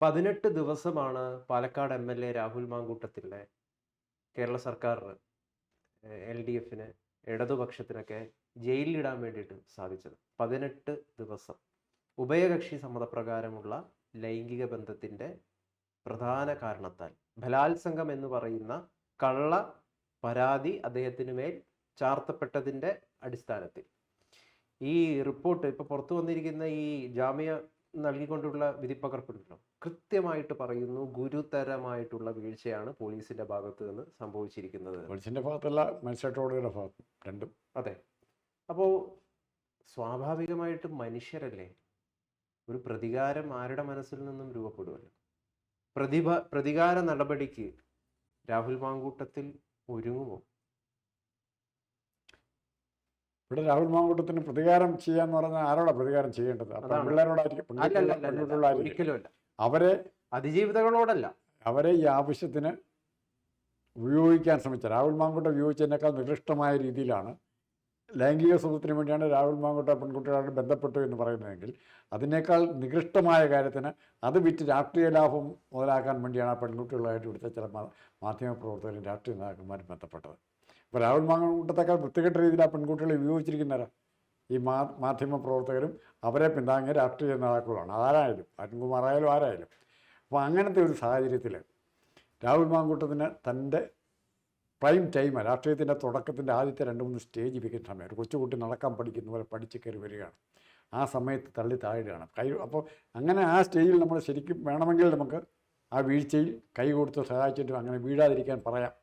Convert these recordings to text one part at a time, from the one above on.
പതിനെട്ട് ദിവസമാണ് Palakkad M L A Rahul മാങ്കൂട്ടത്തിലെ Kerala സർക്കാർ എൽ ഡി എഫിന് ഇടതുപക്ഷത്തിനൊക്കെ ജയിലിലിടാൻ വേണ്ടിയിട്ട് സാധിച്ചത്. പതിനെട്ട് ദിവസം. ഉഭയകക്ഷി സമ്മതപ്രകാരമുള്ള ലൈംഗിക ബന്ധത്തിന്റെ പ്രധാന കാരണത്താൽ. ബലാത്സംഗം എന്ന് പറയുന്ന കള്ള പരാതി അദ്ദേഹത്തിന് മേൽ ചാർത്തപ്പെട്ടതിന്റെ അടിസ്ഥാനത്തിൽ. ഈ റിപ്പോർട്ട് ഇപ്പോൾ പുറത്തു വന്നിരിക്കുന്ന ഈ ജാമ്യ നൽകിക്കൊണ്ടുള്ള വിധിപ്പകർപ്പുണ്ടല്ലോ. കൃത്യമായിട്ട് പറയുന്നു ഗുരുതരമായിട്ടുള്ള വീഴ്ചയാണ് പോലീസിന്റെ ഭാഗത്ത് നിന്ന് സംഭവിച്ചിരിക്കുന്നത്. പോലീസിന്റെ ഭാഗത്തല്ല മജിസ്ട്രേറ്റ് ഭാഗത്ത് രണ്ടും. അതെ. അപ്പോൾ സ്വാഭാവികമായിട്ടും മനുഷ്യരല്ലേ? ഒരു പ്രതികാരം ആരുടെ മനസ്സിൽ നിന്നും രൂപപ്പെടുമല്ലോ പ്രതിഭ പ്രതികാര നടപടിക്ക് രാഹുൽ മാങ്കൂട്ടത്തിൽ ഒരുങ്ങുമോ? ഇവിടെ രാഹുൽ മാങ്കൂട്ടത്തിന് പ്രതികാരം ചെയ്യാന്ന് പറഞ്ഞാൽ ആരോടാ പ്രതികാരം ചെയ്യേണ്ടത്? അപ്പൊ അതാണ്. പിള്ളേരോടായിരിക്കും അല്ലല്ല പെൺകുട്ടികളോ- അല്ലല്ല, പെൺകുട്ടികളായിരിക്കും ഒരിക്കലും അവരെ അതിജീവിതകളോടല്ല അവരെ ഈ ആവശ്യത്തിന് ഉപയോഗിക്കാൻ ശ്രമിച്ച രാഹുൽ മാങ്കുട്ട ഉപയോഗിച്ചതിനേക്കാൾ നികൃഷ്ടമായ രീതിയിലാണ് ലൈംഗിക സുഖത്തിന് വേണ്ടിയാണ് രാഹുൽ മാങ്കുട്ട പെൺകുട്ടികളോട് ബന്ധപ്പെട്ടു എന്ന് പറയുന്നതെങ്കിൽ അതിനേക്കാൾ നികൃഷ്ടമായ കാര്യത്തിന് അത് വിറ്റ് രാഷ്ട്രീയ ലാഭം മുതലാക്കാൻ വേണ്ടിയാണ് ആ പെൺകുട്ടികളായിട്ട് ഇവിടുത്തെ ചില മാധ്യമ മാധ്യമപ്രവർത്തകരും രാഷ്ട്രീയ നേതാക്കന്മാരും ബന്ധപ്പെട്ടത്. രാഹുൽ മാങ്കുട്ടത്തേക്കാൾ വൃത്തികെട്ട രീതിയിൽ ആ പെൺകുട്ടികളെ ഉപയോഗിച്ചിരിക്കുന്നവരാ ഈ മാ മാധ്യമ പ്രവർത്തകരും അവരെ പിന്താങ്ങിയ രാഷ്ട്രീയ നേതാക്കളുമാണ്. അതാരായാലും അരുൺകുമാറായാലും ആരായാലും. അപ്പോൾ അങ്ങനത്തെ ഒരു സാഹചര്യത്തിൽ രാഹുൽ മാങ്കൂട്ടത്തിന് തന്റെ പ്രൈം ടൈം രാഷ്ട്രീയത്തിന്റെ തുടക്കത്തിന്റെ ആദ്യത്തെ രണ്ട് മൂന്ന് സ്റ്റേജ് വിൽക്കുന്ന സമയം ഒരു കൊച്ചുകുട്ടി നടക്കാൻ പഠിക്കുന്ന പോലെ പഠിച്ച് കയറി വരികയാണ്. ആ സമയത്ത് തള്ളി താഴുകയാണ് കൈ അപ്പോൾ അങ്ങനെ ആ സ്റ്റേജിൽ നമ്മൾ ശരിക്കും വേണമെങ്കിൽ നമുക്ക് ആ വീഴ്ചയിൽ കൈ കൊടുത്ത് സഹായിച്ചിട്ട് അങ്ങനെ വീഴാതിരിക്കാൻ പറയാം.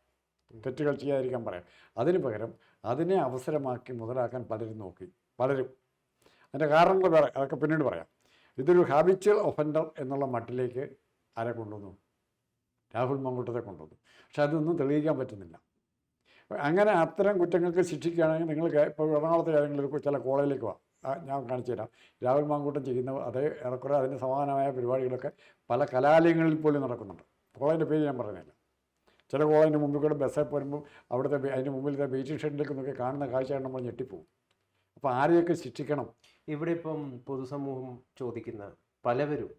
തെറ്റുകൾ ചെയ്യാതിരിക്കാൻ പറയാം. അതിന് പകരം അതിനെ അവസരമാക്കി മുതലാക്കാൻ പലരും നോക്കി. പലരും. അതിന്റെ കാരണങ്ങൾ വേറെ അതൊക്കെ പിന്നീട് പറയാം. ഇതൊരു ഹാബിച്വൽ ഒഫൻഡർ എന്നുള്ള മട്ടിലേക്ക് ആരെ കൊണ്ടുവന്നു? രാഹുൽ മങ്കൂട്ടത്തെ കൊണ്ടുവന്നു. പക്ഷെ അതൊന്നും തെളിയിക്കാൻ പറ്റുന്നില്ല. അങ്ങനെ അത്തരം കുറ്റങ്ങൾക്ക് ശിക്ഷിക്കുകയാണെങ്കിൽ നിങ്ങൾ ഇപ്പോൾ എറണാകുളത്തെ കാര്യങ്ങളിൽ ചില കോളേജിലേക്ക് വാ. ഞാൻ കാണിച്ചു തരാം. രാഹുൽ മാങ്കൂട്ടം ചെയ്യുന്ന അതേ ഏറെക്കുറെ അതിന് സമാനമായ പരിപാടികളൊക്കെ പല കലാലയങ്ങളിൽ പോലും നടക്കുന്നുണ്ട്. കോളേജിന്റെ പേര് ഞാൻ പറയുന്നില്ല ചില കോളേജിന്റെ മുമ്പിൽ കൂടെ ബസ്സിൽ പോരുമ്പോൾ അവിടുത്തെ അതിന്റെ മുമ്പിലത്തെ വെയിറ്റിംഗ് ഷെഡിലേക്ക് നോക്കി കാണുന്ന കാഴ്ചയാണ് നമ്മൾ ഞെട്ടിപ്പോവും. അപ്പോൾ ആരെയൊക്കെ ശിക്ഷിക്കണം? ഇവിടെ ഇപ്പം പൊതുസമൂഹം ചോദിക്കുന്ന പലവരും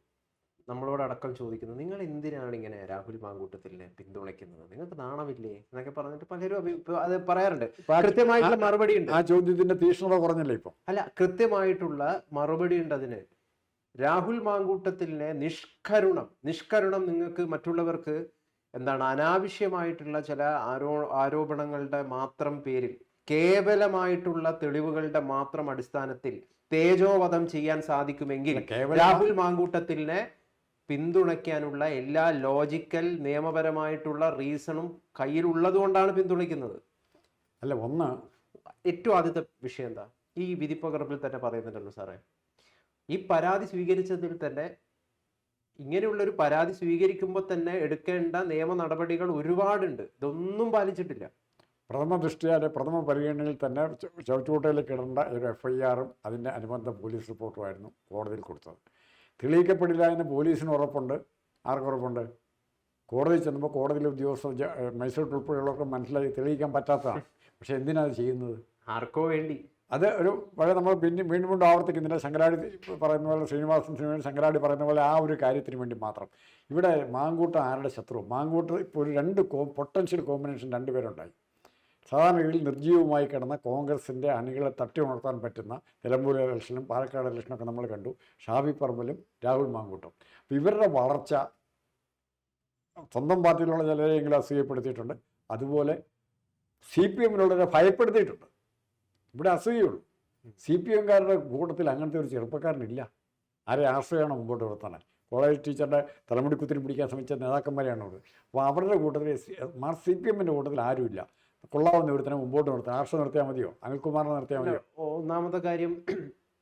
നമ്മളോടക്കം ചോദിക്കുന്നത് നിങ്ങൾ എന്തിനാണ് ഇങ്ങനെ രാഹുൽ മാങ്കൂട്ടത്തിനെ പിന്തുണയ്ക്കുന്നത്? നിങ്ങൾക്ക് നാണമില്ലേ? എന്നൊക്കെ പറഞ്ഞിട്ട് പലരും അത് പറയാറുണ്ട്. കൃത്യമായിട്ടുള്ള മറുപടി ഉണ്ട്. ആ ചോദ്യത്തിന്റെ തീക്ഷ്ണത കുറഞ്ഞല്ലേ ഇപ്പം? അല്ല കൃത്യമായിട്ടുള്ള മറുപടി ഉണ്ട് അതിന് രാഹുൽ മാങ്കൂട്ടത്തിനെ നിഷ്കരുണം. നിഷ്കരുണം നിങ്ങൾക്ക് മറ്റുള്ളവർക്ക് എന്താണ് അനാവശ്യമായിട്ടുള്ള ചില ആരോ ആരോപണങ്ങളുടെ മാത്രം പേരിൽ കേവലമായിട്ടുള്ള തെളിവുകളുടെ മാത്രം അടിസ്ഥാനത്തിൽ തേജോവധം ചെയ്യാൻ സാധിക്കുമെങ്കിൽ രാഹുൽ മാങ്കൂട്ടത്തിനെ പിന്തുണയ്ക്കാനുള്ള എല്ലാ ലോജിക്കൽ നിയമപരമായിട്ടുള്ള റീസണും കയ്യിലുള്ളത് കൊണ്ടാണ് പിന്തുണയ്ക്കുന്നത്. അല്ല ഒന്ന് ഏറ്റവും ആദ്യത്തെ വിഷയം എന്താ? ഈ വിധിപ്പകർപ്പിൽ തന്നെ പറയുന്നുണ്ടല്ലോ സാറേ. ഈ പരാതി സ്വീകരിച്ചതിൽ തന്നെ ഇങ്ങനെയുള്ള ഒരു പരാതി സ്വീകരിക്കുമ്പോൾ തന്നെ എടുക്കേണ്ട നിയമ നടപടികൾ ഒരുപാടുണ്ട്. ഇതൊന്നും പാലിച്ചിട്ടില്ല. പ്രഥമ ദൃഷ്ടിയാലെ പ്രഥമ പരിഗണനയിൽ തന്നെ ചവറ്റുകുട്ടയിൽ കിടണ്ട ഇടേണ്ട ഒരു എഫ് ഐ ആറും അതിന്റെ അനുബന്ധ പോലീസ് റിപ്പോർട്ടുമായിരുന്നു കോടതിയിൽ കൊടുത്തത്. തെളിയിക്കപ്പെടില്ല എന്ന് പോലീസിന് ഉറപ്പുണ്ട്. ആർക്ക് ഉറപ്പുണ്ട്? കോടതിയിൽ ചെന്നപ്പോൾ കോടതിയിലെ ഉദ്യോഗസ്ഥർ മൈസൂർ മജിസ്ട്രേറ്റ് ഉൾപ്പെടെയുള്ളവർക്ക് മനസ്സിലായി തെളിയിക്കാൻ പറ്റാത്തതാണ്. പക്ഷേ എന്തിനാണ് അത് ചെയ്യുന്നത്? ആർക്കോ വേണ്ടി. അത് ഒരു പഴയ നമ്മൾ പിന്നെ വീണ്ടും വീണ്ടും ആവർത്തിക്കുന്നില്ല. ശങ്കരാടി പറയുന്ന പോലെ ശ്രീനിവാസൻ ശ്രീനിവാസൻ ശങ്കരാടി പറയുന്ന പോലെ ആ ഒരു കാര്യത്തിന് വേണ്ടി മാത്രം. ഇവിടെ മാങ്കൂട്ടം ആരുടെ ശത്രു? മാങ്കൂട്ട് ഇപ്പോൾ ഒരു രണ്ട് കോ പൊട്ടൻഷ്യൽ കോമ്പിനേഷൻ രണ്ടുപേരുണ്ടായി സാധാരണ രീതിയിൽ നിർജീവമായി കിടന്ന കോൺഗ്രസിന്റെ അണികളെ തട്ടി ഉണർത്താൻ പറ്റുന്ന നിലമ്പൂർ ഇലക്ഷനും പാലക്കാട് ഇലക്ഷനൊക്കെ നമ്മൾ കണ്ടു. ഷാബി പറമ്പലും രാഹുൽ മാങ്കൂട്ടും. അപ്പോൾ ഇവരുടെ വളർച്ച സ്വന്തം പാർട്ടിയിലുള്ള ചിലരെയെങ്കിലും അസൂയപ്പെടുത്തിയിട്ടുണ്ട് അതുപോലെ സി പി എമ്മിലുള്ളവരെ ഭയപ്പെടുത്തിയിട്ടുണ്ട്. ഇവിടെ അസൂയുള്ളൂ സി പി എംകാരുടെ കൂട്ടത്തിൽ അങ്ങനത്തെ ഒരു ചെറുപ്പക്കാരനില്ല. ആരെ ആശ്രയമാണ് മുമ്പോട്ട് നിർത്താൻ കോളേജ് ടീച്ചറുടെ തലമുടി കുത്തിരി പിടിക്കാൻ ശ്രമിച്ച നേതാക്കന്മാരെയാണ് ഉള്ളത്. അപ്പോൾ അവരുടെ കൂട്ടത്തിൽ മാർ സി പി എമ്മിന്റെ കൂട്ടത്തിൽ ആരുമില്ല. കൊള്ളാവുന്ന ഒരുത്തനെ മുമ്പോട്ട് നിർത്താൻ ആർഷ നിർത്തിയാൽ മതിയോ? അനിൽകുമാറിനെ നിർത്തിയാൽ മതിയോ? ഒന്നാമത്തെ കാര്യം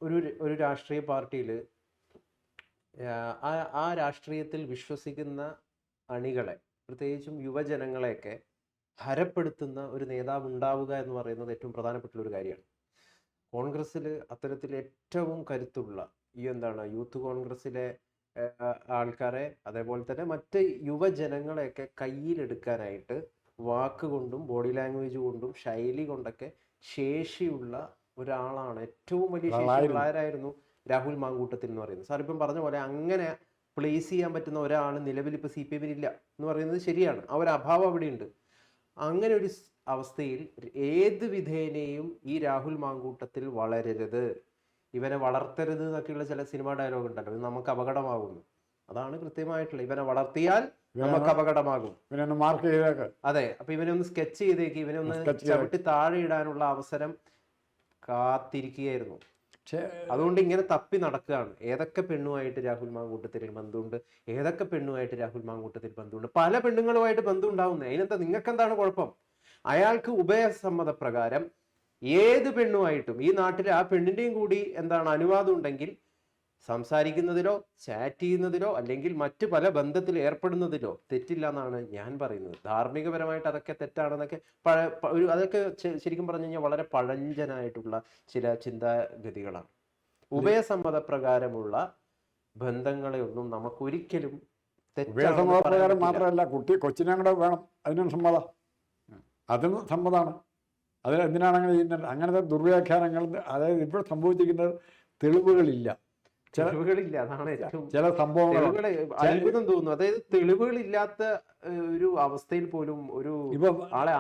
ഒരു ഒരു രാഷ്ട്രീയ പാർട്ടിയിൽ ആ ആ രാഷ്ട്രീയത്തിൽ വിശ്വസിക്കുന്ന അണികളെ പ്രത്യേകിച്ചും യുവജനങ്ങളെയൊക്കെ ഹരപ്പെടുത്തുന്ന ഒരു നേതാവ് ഉണ്ടാവുക എന്ന് പറയുന്നത് ഏറ്റവും പ്രധാനപ്പെട്ട ഒരു കാര്യമാണ്. കോൺഗ്രസ്സിൽ അത്തരത്തിൽ ഏറ്റവും കരുത്തുള്ള ഈ എന്താണ് യൂത്ത് കോൺഗ്രസ്സിലെ ആൾക്കാരെ അതേപോലെ തന്നെ മറ്റ് യുവജനങ്ങളെയൊക്കെ കയ്യിലെടുക്കാനായിട്ട് വാക്കുകൊണ്ടും ബോഡി ലാംഗ്വേജ് കൊണ്ടും ശൈലി കൊണ്ടൊക്കെ ശേഷിയുള്ള ഒരാളാണ് ഏറ്റവും വലിയ ശേഷിയുള്ളവരായിരുന്നു ആരായിരുന്നു? രാഹുൽ മാങ്കൂട്ടത്തിൽ എന്ന് പറയുന്നത്. സാർ ഇപ്പം പറഞ്ഞ പോലെ അങ്ങനെ പ്ലേസ് ചെയ്യാൻ പറ്റുന്ന ഒരാൾ നിലവിൽ ഇപ്പോൾ സി പി എമ്മിനില്ല എന്ന് പറയുന്നത് ശരിയാണ്. ആ ഒരു അഭാവം അവിടെയുണ്ട്. അങ്ങനെ ഒരു അവസ്ഥയിൽ ഏത് വിധേനയും ഈ രാഹുൽ മാങ്കൂട്ടത്തിൽ വളരരുത്. ഇവനെ വളർത്തരുത് എന്നൊക്കെയുള്ള ചില സിനിമാ ഡയലോഗ് ഉണ്ടല്ലോ. ഇത് നമുക്ക് അപകടമാകുന്നു. അതാണ് കൃത്യമായിട്ടുള്ള ഇവനെ വളർത്തിയാൽ നമുക്ക് അപകടമാകും. മാർക്ക് ചെയ്തേക്ക്. അതെ. അപ്പൊ ഇവനെ ഒന്ന് സ്കെച്ച് ചെയ്തേക്ക്. ഇവനെ ഒന്ന്. ചവിട്ടി താഴെ ഇടാനുള്ള അവസരം കാത്തിരിക്കുകയായിരുന്നു. അതുകൊണ്ട് ഇങ്ങനെ തപ്പി നടക്കുകയാണ്. ഏതൊക്കെ പെണ്ണുമായിട്ട് രാഹുൽ മാങ്കൂട്ടത്തിൽ ബന്ധമുണ്ട്? ഏതൊക്കെ പെണ്ണുമായിട്ട് രാഹുൽ മാങ്കൂട്ടത്തിൽ ബന്ധമുണ്ട്? പല പെണ്ണുങ്ങളുമായിട്ട് ബന്ധം ഉണ്ടാവുന്നത് അതിനെന്താ നിങ്ങൾക്ക് എന്താണ് കുഴപ്പം? അയാൾക്ക് ഉഭയസമ്മതപ്രകാരം ഏത് പെണ്ണുമായിട്ടും ഈ നാട്ടിൽ ആ പെണ്ണിന്റെയും കൂടി എന്താണ് അനുവാദം ഉണ്ടെങ്കിൽ സംസാരിക്കുന്നതിലോ ചാറ്റ് ചെയ്യുന്നതിലോ അല്ലെങ്കിൽ മറ്റു പല ബന്ധത്തിൽ ഏർപ്പെടുന്നതിലോ തെറ്റില്ല എന്നാണ് ഞാൻ പറയുന്നത്. ധാർമ്മികപരമായിട്ട് അതൊക്കെ തെറ്റാണെന്നൊക്കെ പഴ ഒരു അതൊക്കെ ശരിക്കും പറഞ്ഞു കഴിഞ്ഞാൽ വളരെ പഴഞ്ചനായിട്ടുള്ള ചില ചിന്താഗതികളാണ്. ഉഭയസമ്മതപ്രകാരമുള്ള ബന്ധങ്ങളെ ഒന്നും നമുക്കൊരിക്കലും തെറ്റാണ് മാത്രമല്ല കുട്ടി കൊച്ചിനെ കൂടെ വേണം അതിനും സമ്മതം. അതും സമ്മതമാണ് അതിൽ എന്തിനാണ് അങ്ങനെ ചെയ്യുന്നത്? അങ്ങനത്തെ ദുർവ്യാഖ്യാനങ്ങൾ അതായത് ഇപ്പോൾ സംഭവിച്ചിരിക്കുന്നത് തെളിവുകളില്ല. ചില തെളിവുകളില്ല അതാണ് ചില തെളിവുകളെ അത്ഭുതം തോന്നുന്നു. അതായത് തെളിവുകളില്ലാത്ത ഒരു അവസ്ഥയിൽ പോലും ഒരു ആളെ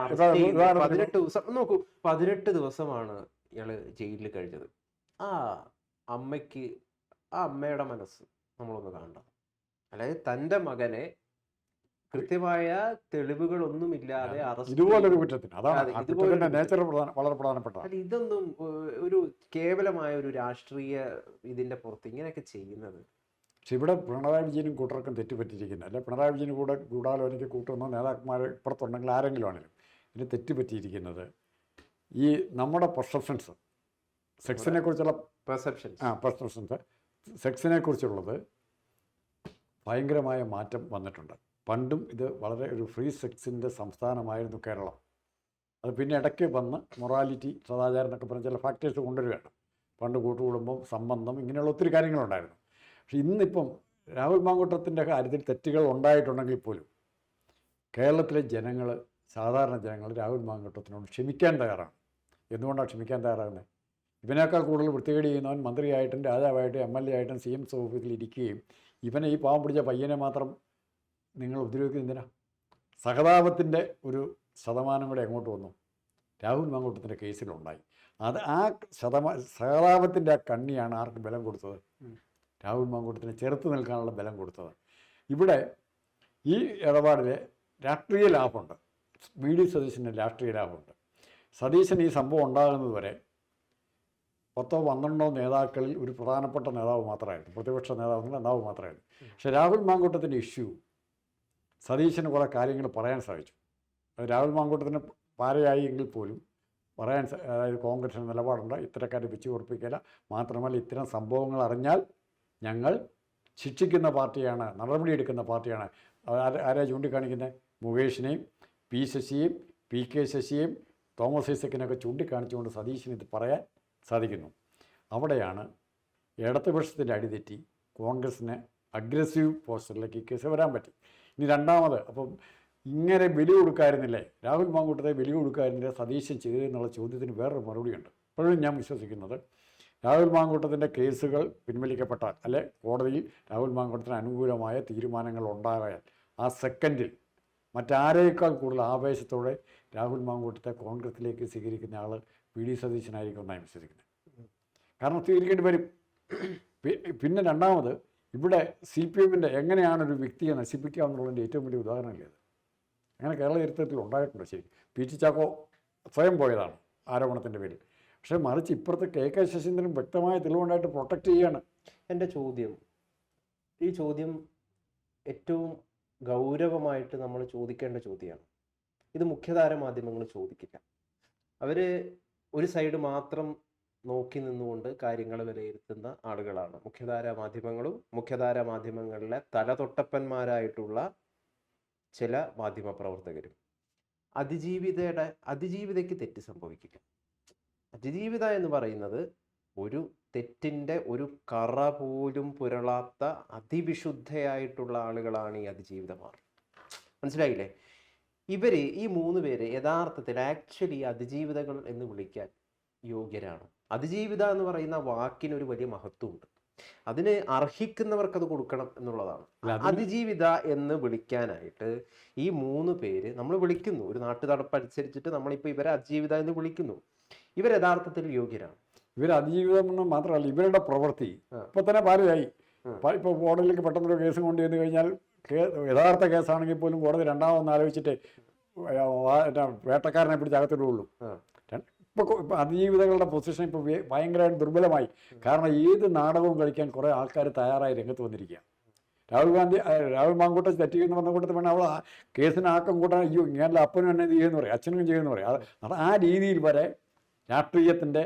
പതിനെട്ട് ദിവസം നോക്കൂ പതിനെട്ട് ദിവസമാണ് ഇയാൾ ജയിലിൽ കഴിഞ്ഞത്. ആ അമ്മയ്ക്ക് ആ അമ്മയുടെ മനസ്സ് നമ്മളൊന്ന് കാണണം. അതായത് തന്റെ മകനെ കൃത്യമായ തെളിവുകളൊന്നുമില്ലാതെ ഇല്ലാതെ ഇതുപോലൊരു കുറ്റത്തിന്. അതാണ്. നേച്ചർ വളരെ അല്ല ഇതൊന്നും ഒരു കേവലമായ ഒരു രാഷ്ട്രീയ ഇതിന്റെ പുറത്ത് ഇങ്ങനെയൊക്കെ ചെയ്യുന്നത്. പക്ഷെ ഇവിടെ പിണറായി വിജയനും കൂട്ടർക്കും തെറ്റുപറ്റിയിരിക്കുന്നത് അല്ലെ പിണറായി വിജയന് കൂടെ ഗൂഢാലോചനയ്ക്ക് കൂട്ടുന്ന നേതാക്കന്മാർ ഇപ്പുറത്തുണ്ടെങ്കിൽ ആരെങ്കിലും ആണെങ്കിലും ഇതിന് തെറ്റുപറ്റിയിരിക്കുന്നത് ഈ നമ്മുടെ പെർസെപ്ഷൻസ് സെക്സിനെ കുറിച്ചുള്ള പെർസെപ്ഷൻസ് ആ പെർസെപ്ഷൻസ് സെക്സിനെ കുറിച്ചുള്ളത് ഭയങ്കരമായ മാറ്റം വന്നിട്ടുണ്ട്. പണ്ടും ഇത് വളരെ ഒരു ഫ്രീ സെക്സിന്റെ സംസ്ഥാനമായിരുന്നു കേരളം. അത് പിന്നെ ഇടയ്ക്ക് വന്ന് മൊറാലിറ്റി സദാചാരം എന്നൊക്കെ പറഞ്ഞ ചില ഫാക്ടേഴ്സ് കൊണ്ടുവരികയാണ്. പണ്ട് കൂട്ടുകുടുംബം സംബന്ധം ഇങ്ങനെയുള്ള ഒത്തിരി കാര്യങ്ങളുണ്ടായിരുന്നു. പക്ഷെ ഇന്നിപ്പം രാഹുൽ മാങ്കൂട്ടത്തിന്റെ കാര്യത്തിൽ തെറ്റുകൾ ഉണ്ടായിട്ടുണ്ടെങ്കിൽ പോലും കേരളത്തിലെ ജനങ്ങൾ സാധാരണ ജനങ്ങൾ രാഹുൽ മാങ്കൂട്ടത്തിനോട് ക്ഷമിക്കാൻ തയ്യാറാണ്. എന്തുകൊണ്ടാണ് ക്ഷമിക്കാൻ തയ്യാറാകുന്നത് ഇവനേക്കാൾ കൂടുതൽ വൃത്തികേട് ചെയ്യുന്നവൻ മന്ത്രിയായിട്ടും രാജാവായിട്ടും എം എൽ എ ആയിട്ടും സി എം ഓഫീസിൽ ഇരിക്കുകയും ഇവനെ ഈ പാവം പിടിച്ച പയ്യനെ മാത്രം നിങ്ങൾ ഉപദ്രവിക്കുന്നത് എന്തിനാ? സഹതാപത്തിന്റെ ഒരു ശതമാനം കൂടെ എങ്ങോട്ട് വന്നു. രാഹുൽ മാങ്കൂട്ടത്തിന്റെ കേസിലുണ്ടായി അത് ആ ശതമാ സഹതാപത്തിന്റെ ആ കണ്ണിയാണ് ആർക്ക് ബലം കൊടുത്തത്? രാഹുൽ മാങ്കൂട്ടത്തിന് ചെറുത്ത് നിൽക്കാനുള്ള ബലം കൊടുത്തത്. ഇവിടെ ഈ ഇടപാടിൽ രാഷ്ട്രീയ ലാഭമുണ്ട്. വി ഡി സതീശന് രാഷ്ട്രീയ ലാഭമുണ്ട്. സതീശൻ ഈ സംഭവം ഉണ്ടാകുന്നത് വരെ പത്തോ പന്ത്രണ്ടോ നേതാക്കളിൽ ഒരു പ്രധാനപ്പെട്ട നേതാവ് മാത്രമായിരുന്നു. പ്രതിപക്ഷ നേതാവ് നേതാവ് മാത്രമായിരുന്നു. പക്ഷേ രാഹുൽ മാങ്കൂട്ടത്തിന്റെ ഇഷ്യൂ സതീശന് കുറേ കാര്യങ്ങൾ പറയാൻ സാധിച്ചു. അത് രാഹുൽ മാങ്കൂട്ടത്തിന് പാരയായി എങ്കിൽ പോലും പറയാൻ അതായത് കോൺഗ്രസിന് നിലപാടുണ്ട്. ഇത്തരക്കാരെ വെച്ച് ഉറപ്പിക്കില്ല മാത്രമല്ല ഇത്തരം സംഭവങ്ങൾ അറിഞ്ഞാൽ ഞങ്ങൾ ശിക്ഷിക്കുന്ന പാർട്ടിയാണ് നടപടിയെടുക്കുന്ന പാർട്ടിയാണ്. ആരാ ചൂണ്ടിക്കാണിക്കുന്നത് മുകേഷിനെയും പി ശശിയെയും പി കെ ശശിയെയും തോമസ് ഐസക്കിനൊക്കെ ചൂണ്ടിക്കാണിച്ചുകൊണ്ട് സതീശന് ഇത് പറയാൻ സാധിക്കുന്നു. അവിടെയാണ് ഇടതുപക്ഷത്തിന്റെ അടിതെറ്റി കോൺഗ്രസ്സിന് അഗ്രസീവ് പോസ്റ്ററിലേക്ക് കേസ് വരാൻ പറ്റി. ഇനി രണ്ടാമത് അപ്പം ഇങ്ങനെ ബലി കൊടുക്കായിരുന്നില്ലേ? രാഹുൽ മാങ്കൂട്ടത്തെ ബലി കൊടുക്കായിരുന്നില്ല? സതീശൻ ചെയ്തതെന്നുള്ള ചോദ്യത്തിന് വേറൊരു മറുപടിയുണ്ട്. ഇപ്പോഴും ഞാൻ വിശ്വസിക്കുന്നത് രാഹുൽ മാങ്കൂട്ടത്തിന്റെ കേസുകൾ പിൻവലിക്കപ്പെട്ടാൽ അല്ലെ കോടതിയിൽ രാഹുൽ മാങ്കൂട്ടത്തിന് അനുകൂലമായ തീരുമാനങ്ങൾ ഉണ്ടായാൽ ആ സെക്കൻഡിൽ മറ്റാരേക്കാൾ കൂടുതൽ ആവേശത്തോടെ രാഹുൽ മാങ്കൂട്ടത്തെ കോൺഗ്രസിലേക്ക് സ്വീകരിക്കുന്ന ആൾ പി ഡി സതീശനായിരിക്കും എന്നാണ് വിശ്വസിക്കുന്നത്. കാരണം സ്വീകരിക്കേണ്ടി വരും. പിന്നെ രണ്ടാമത് ഇവിടെ സി പി എമ്മിന്റെ എങ്ങനെയാണ് ഒരു വ്യക്തിയെ നശിപ്പിക്കുക എന്നുള്ളതിന്റെ ഏറ്റവും വലിയ ഉദാഹരണമല്ലേ അത് അങ്ങനെ കേരള ചരിത്രത്തിൽ ഉണ്ടായിട്ടുണ്ട് ശരി. പി ടി ചാക്കോ സ്വയം പോയതാണ് ആരോപണത്തിന്റെ പേരിൽ. പക്ഷേ മറിച്ച് ഇപ്പുറത്ത് കെ കെ ശശീന്ദ്രൻ വ്യക്തമായ തെളിവുണ്ടായിട്ട് പ്രൊട്ടക്റ്റ് ചെയ്യാണ് എന്റെ ചോദ്യം ഈ ചോദ്യം ഏറ്റവും ഗൗരവമായിട്ട് നമ്മൾ ചോദിക്കേണ്ട ചോദ്യമാണ്. ഇത് മുഖ്യധാര മാധ്യമങ്ങൾ ചോദിക്കില്ല. അവർ ഒരു സൈഡ് മാത്രം നോക്കി നിന്നുകൊണ്ട് കാര്യങ്ങൾ വിലയിരുത്തുന്ന ആളുകളാണ്. മുഖ്യധാര മാധ്യമങ്ങളും മുഖ്യധാര മാധ്യമങ്ങളിലെ തലതൊട്ടപ്പന്മാരായിട്ടുള്ള ചില മാധ്യമ പ്രവർത്തകരും. അതിജീവിതയുടെ അതിജീവിതയ്ക്ക് തെറ്റ് സംഭവിക്കില്ല. അതിജീവിത എന്ന് പറയുന്നത് ഒരു തെറ്റിന്റെ ഒരു കറ പോലും പുരളാത്ത അതിവിശുദ്ധയായിട്ടുള്ള ആളുകളാണ് ഈ അതിജീവിതമാർ. മനസ്സിലായില്ലേ? ഇവർ ഈ മൂന്ന് പേര് യഥാർത്ഥത്തിൽ ആക്ച്വലി അതിജീവിതകൾ എന്ന് വിളിക്കാൻ യോഗ്യരാണ്. അതിജീവിത എന്ന് പറയുന്ന വാക്കിന് ഒരു വലിയ മഹത്വമുണ്ട്. അതിന് അർഹിക്കുന്നവർക്ക് അത് കൊടുക്കണം എന്നുള്ളതാണ്. അതിജീവിത എന്ന് വിളിക്കാനായിട്ട് ഈ മൂന്ന് പേര് നമ്മൾ വിളിക്കുന്നു. ഒരു നാട്ടു നടപ്പനുസരിച്ചിട്ട് നമ്മളിപ്പോൾ ഇവരെ അതിജീവിത എന്ന് വിളിക്കുന്നു. ഇവർ യഥാർത്ഥത്തിൽ യോഗ്യരാണ്. ഇവർ അതിജീവിതം മാത്രമല്ല ഇവരുടെ പ്രവൃത്തി. ഇപ്പൊ തന്നെ പാരയായി ഇപ്പൊ കോടതിയിലേക്ക് പെട്ടെന്നൊരു കേസ് കൊണ്ടുവന്നു കഴിഞ്ഞാൽ യഥാർത്ഥ കേസാണെങ്കിൽ പോലും കോടതി രണ്ടാമതൊന്ന് ആലോചിച്ചിട്ട് വേട്ടക്കാരനെ പിടിച്ച് അകത്തിടുള്ളൂ. ഇപ്പോൾ അതിജീവിതങ്ങളുടെ പൊസിഷൻ ഇപ്പോൾ ഭയങ്കരമായിട്ട് ദുർബലമായി. കാരണം ഏത് നാടകവും കളിക്കാൻ കുറേ ആൾക്കാർ തയ്യാറായി രംഗത്ത് വന്നിരിക്കുക രാഹുൽ ഗാന്ധി രാഹുൽ രാഹുൽ തെറ്റി തെറ്റിയെന്ന് പറഞ്ഞ കൂട്ടത്തിൽ വേണം അവൾ കേസിന് ആക്കം കൂട്ടാൻ അയ്യോ ഇങ്ങനെ അപ്പനും എന്നെ ചെയ്യുമെന്ന് പറയും അച്ഛനും ചെയ്യുമെന്ന് പറയും. അത് ആ രീതിയിൽ വരെ രാഷ്ട്രീയത്തിന്റെ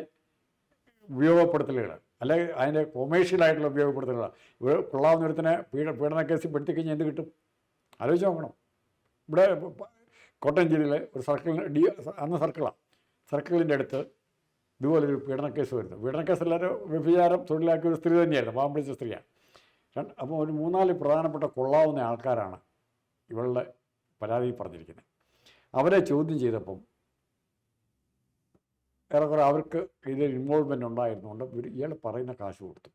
ഉപയോഗപ്പെടുത്തലുകൾ അല്ലെങ്കിൽ അതിന്റെ കൊമേഴ്ഷ്യൽ ആയിട്ടുള്ള ഉപയോഗപ്പെടുത്തലുകൾ കൊള്ളാവുന്ന ഒരുത്തിനെ പീഡ പീഡന കേസിൽ പെടുത്തി എന്ത് കിട്ടും? ആലോചിച്ച് നോക്കണം. ഇവിടെ കോട്ടയം ജില്ലയിലെ ഒരു സർക്കിളിന് ഡി അന്ന് സർക്കിളാണ് സർക്കിളിന്റെ അടുത്ത് ഇതുപോലൊരു പീഡന കേസ് വരുന്നു. പീഡന കേസ് എല്ലാവരും വ്യഭിചാരം തൊഴിലാക്കിയ ഒരു സ്ത്രീ തന്നെയായിരുന്നു. പാവം പിടിച്ച സ്ത്രീയാണ്. അപ്പോൾ ഒരു മൂന്നാൽ പ്രധാനപ്പെട്ട കൊള്ളാവുന്ന ആൾക്കാരാണ് ഇവളുടെ പരാതി പറഞ്ഞിരിക്കുന്നത്. അവരെ ചോദ്യം ചെയ്തപ്പം ഏറെക്കുറെ അവർക്ക് ഇതിൽ ഇൻവോൾവ്മെന്റ് ഉണ്ടായിരുന്നുകൊണ്ട് ഇവർ ഇയാൾ പറയുന്ന കാശ് കൊടുത്തു.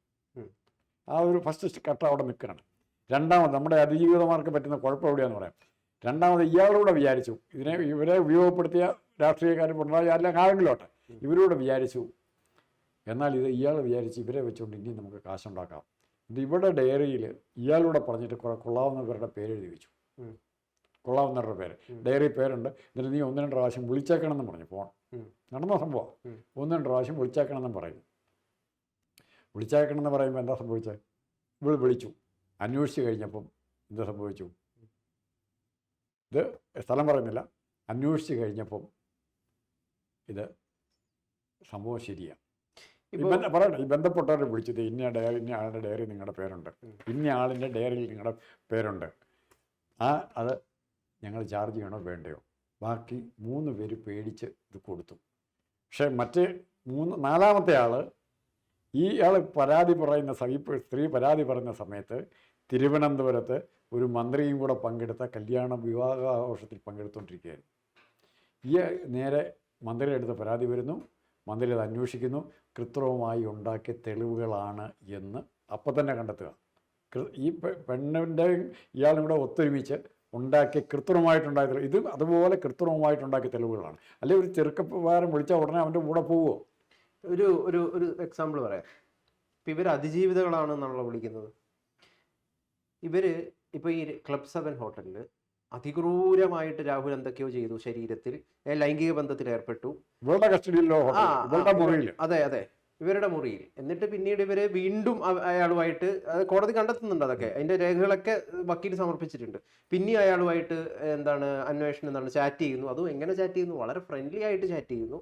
ആ ഒരു ഫസ്റ്റ് കട്ട് അവിടെ നിൽക്കുകയാണ്. രണ്ടാമത് നമ്മുടെ അതിജീവിതമാർക്ക് പറ്റുന്ന കുഴപ്പം എവിടെയാണെന്ന് പറയാം. രണ്ടാമത് ഇയാളൂടെ വിചാരിച്ചു. ഇതിനെ ഇവരെ ഉപയോഗപ്പെടുത്തിയ രാഷ്ട്രീയക്കാർ പിണറായി അല്ല ആരെങ്കിലോട്ടെ ഇവരോട് വിചാരിച്ചു. എന്നാൽ ഇത് ഇയാൾ വിചാരിച്ച് ഇവരെ വെച്ചുകൊണ്ട് ഇനി നമുക്ക് കാശുണ്ടാക്കാം. ഇത് ഇവിടെ ഡയറിയിൽ ഇയാളൂടെ പറഞ്ഞിട്ട് കുറെ കൊള്ളാവുന്നവരുടെ പേര് എഴുതി വെച്ചു. കൊള്ളാവുന്നവരുടെ പേര്. ഡയറി പേരുണ്ട്. എന്നിട്ട് നീ ഒന്ന് രണ്ട് പ്രാവശ്യം വിളിച്ചേക്കണം എന്ന് പറഞ്ഞു ഫോൺ. നടന്ന സംഭവം. ഒന്ന് രണ്ട് പ്രാവശ്യം വിളിച്ചേക്കണം എന്ന് പറയും വിളിച്ചേക്കണം എന്ന് പറയുമ്പോൾ എന്താ സംഭവിച്ചത് ഇവൾ വിളിച്ചു. അന്വേഷിച്ച് കഴിഞ്ഞപ്പം എന്താ സംഭവിച്ചു? ഇത് സ്ഥലം പറയുന്നില്ല. അന്വേഷിച്ച് കഴിഞ്ഞപ്പം ഇത് സംഭവം ശരിയാണ് പറയണ്ട പറയട്ടെ ഈ ബന്ധപ്പെട്ടവരെ വിളിച്ചത് ഇന്ന ഡയറി ഇന്ന ആളുടെ ഡയറി നിങ്ങളുടെ പേരുണ്ട്. ഇന്ന ആളിന്റെ ഡയറിയിൽ നിങ്ങളുടെ പേരുണ്ട്. ആ അത് ഞങ്ങൾ ചാർജ് ചെയ്യണോ വേണ്ടയോ? ബാക്കി മൂന്ന് പേര് പേടിച്ച് ഇത് കൊടുത്തു. പക്ഷേ മറ്റ് മൂന്ന് നാലാമത്തെ ആൾ ഈ ആൾ പരാതി പറയുന്ന സമീപ സ്ത്രീ പരാതി പറയുന്ന സമയത്ത് തിരുവനന്തപുരത്ത് ഒരു മന്ത്രിയും കൂടെ പങ്കെടുത്ത കല്യാണ വിവാഹാഘോഷത്തിൽ പങ്കെടുത്തുകൊണ്ടിരിക്കുകയായിരുന്നു ഈ നേരെ മന്ത്രിയുടെ അടുത്ത് പരാതി വരുന്നു. മന്ത്രി അത് അന്വേഷിക്കുന്നു. കൃത്രിമമായി ഉണ്ടാക്കിയ തെളിവുകളാണ് എന്ന് അപ്പം തന്നെ കണ്ടെത്തുക. ഈ പെണ്ണിന്റെയും ഇയാളും കൂടെ ഒത്തൊരുമിച്ച് ഉണ്ടാക്കിയ കൃത്രിമമായിട്ടുണ്ടായ തെളിവ് ഇത് അതുപോലെ കൃത്രിമമായിട്ടുണ്ടാക്കിയ തെളിവുകളാണ്. അല്ലെങ്കിൽ ഒരു ചെറുക്കപ്പാരം വിളിച്ചാൽ ഉടനെ അവന്റെ കൂടെ പോവുമോ ഒരു ഒരു ഒരു എക്സാമ്പിൾ പറയാം. ഇപ്പം ഇവർ അതിജീവിതകളാണെന്നാണല്ലോ വിളിക്കുന്നത്. ഇവർ ഇപ്പോൾ ഈ ക്ലബ് സെവൻ ഹോട്ടലിൽ അതിക്രൂരമായിട്ട് രാഹുൽ എന്തൊക്കെയോ ചെയ്തു ശരീരത്തിൽ ലൈംഗിക ബന്ധത്തിൽ ഏർപ്പെട്ടു. കസ്റ്റഡിയിലോ ആ, അതെ അതെ ഇവരുടെ മുറിയിൽ. എന്നിട്ട് പിന്നീട് ഇവർ വീണ്ടും അയാളുമായിട്ട് കോടതി കണ്ടെത്തുന്നുണ്ട് അതൊക്കെ. അതിന്റെ രേഖകളൊക്കെ വക്കീൽ സമർപ്പിച്ചിട്ടുണ്ട്. പിന്നെ അയാളുമായിട്ട് എന്താണ് അന്വേഷണം എന്താണ് ചാറ്റ് ചെയ്യുന്നു. അതും എങ്ങനെ ചാറ്റ് ചെയ്യുന്നു? വളരെ ഫ്രണ്ട്ലി ആയിട്ട് ചാറ്റ് ചെയ്യുന്നു.